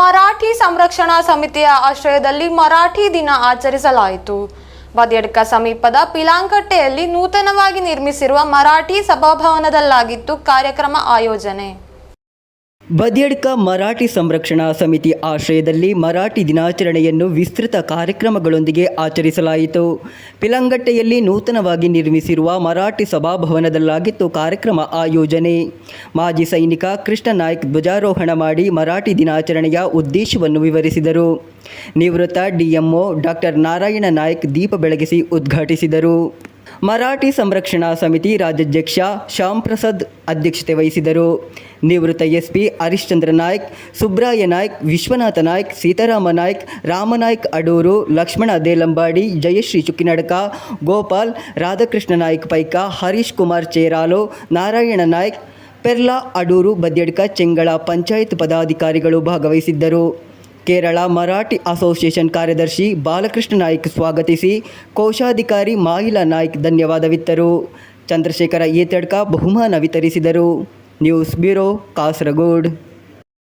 ಮರಾಠಿ ಸಂರಕ್ಷಣಾ ಸಮಿತಿಯ ಆಶ್ರಯದಲ್ಲಿ ಮರಾಠಿ ದಿನ ಆಚರಿಸಲಾಯಿತು. ಬದಿಯಡ್ಕ ಸಮೀಪದ ಪಿಲಾಂಕಟ್ಟೆಯಲ್ಲಿ ನೂತನವಾಗಿ ನಿರ್ಮಿಸಿರುವ ಮರಾಠಿ ಸಭಾಭವನದಲ್ಲಾಗಿತ್ತು ಕಾರ್ಯಕ್ರಮ ಆಯೋಜನೆ. ಬದಿಯಡ್ಕ ಮರಾಠಿ ಸಂರಕ್ಷಣಾ ಸಮಿತಿ ಆಶ್ರಯದಲ್ಲಿ ಮರಾಠಿ ದಿನಾಚರಣೆಯನ್ನು ವಿಸ್ತೃತ ಕಾರ್ಯಕ್ರಮಗಳೊಂದಿಗೆ ಆಚರಿಸಲಾಯಿತು. ಪಿಲಂಗಟ್ಟೆಯಲ್ಲಿ ನೂತನವಾಗಿ ನಿರ್ಮಿಸಿರುವ ಮರಾಠಿ ಸಭಾಭವನದಲ್ಲಾಗಿತ್ತು ಕಾರ್ಯಕ್ರಮ ಆಯೋಜನೆ. ಮಾಜಿ ಸೈನಿಕ ಕೃಷ್ಣ ನಾಯ್ಕ್ ಧ್ವಜಾರೋಹಣ ಮಾಡಿ ಮರಾಠಿ ದಿನಾಚರಣೆಯ ಉದ್ದೇಶವನ್ನು ವಿವರಿಸಿದರು. ನಿವೃತ್ತ ಡಿಎಂಒ ಡಾಕ್ಟರ್ ನಾರಾಯಣ ನಾಯ್ಕ್ ದೀಪ ಬೆಳಗಿಸಿ ಉದ್ಘಾಟಿಸಿದರು. ಮರಾಠಿ ಸಂರಕ್ಷಣಾ ಸಮಿತಿ ರಾಜ್ಯಾಧ್ಯಕ್ಷ ಶ್ಯಾಮ್ ಪ್ರಸಾದ್ ಅಧ್ಯಕ್ಷತೆ ವಹಿಸಿದರು. ನಿವೃತ್ತ ಎಸ್ಪಿ ಹರಿಶ್ಚಂದ್ರ ನಾಯ್ಕ್, ಸುಬ್ರಾಯ ನಾಯ್ಕ್, ವಿಶ್ವನಾಥ ನಾಯ್ಕ್, ಸೀತಾರಾಮ ನಾಯ್ಕ್ ರಾಮನಾಯ್ಕ್ ಅಡೂರು, ಲಕ್ಷ್ಮಣ ದೇಲಂಬಾಡಿ, ಜಯಶ್ರೀ ಚುಕ್ಕಿನಡಕ, ಗೋಪಾಲ್, ರಾಧಾಕೃಷ್ಣ ನಾಯ್ಕ್ ಪೈಕ, ಹರೀಶ್ ಕುಮಾರ್ ಚೇರಾಲು, ನಾರಾಯಣ ನಾಯ್ಕ್, ಪೆರ್ಲಾ ಅಡೂರು, ಬದ್ಯಡ್ಕ ಚೆಂಗಳ ಪಂಚಾಯತ್ ಪದಾಧಿಕಾರಿಗಳು ಭಾಗವಹಿಸಿದ್ದರು. ಕೇರಳ ಮರಾಠಿ ಅಸೋಸಿಯೇಷನ್ ಕಾರ್ಯದರ್ಶಿ ಬಾಲಕೃಷ್ಣ ನಾಯ್ಕ್ ಸ್ವಾಗತಿಸಿ ಕೋಶಾಧಿಕಾರಿ ಮಾಹಿಲಾ ನಾಯ್ಕ್ ಧನ್ಯವಾದವಿತ್ತರು. ಚಂದ್ರಶೇಖರ ಏತಡ್ಕ ಬಹುಮಾನ ವಿತರಿಸಿದರು. News bureau Kasaragod.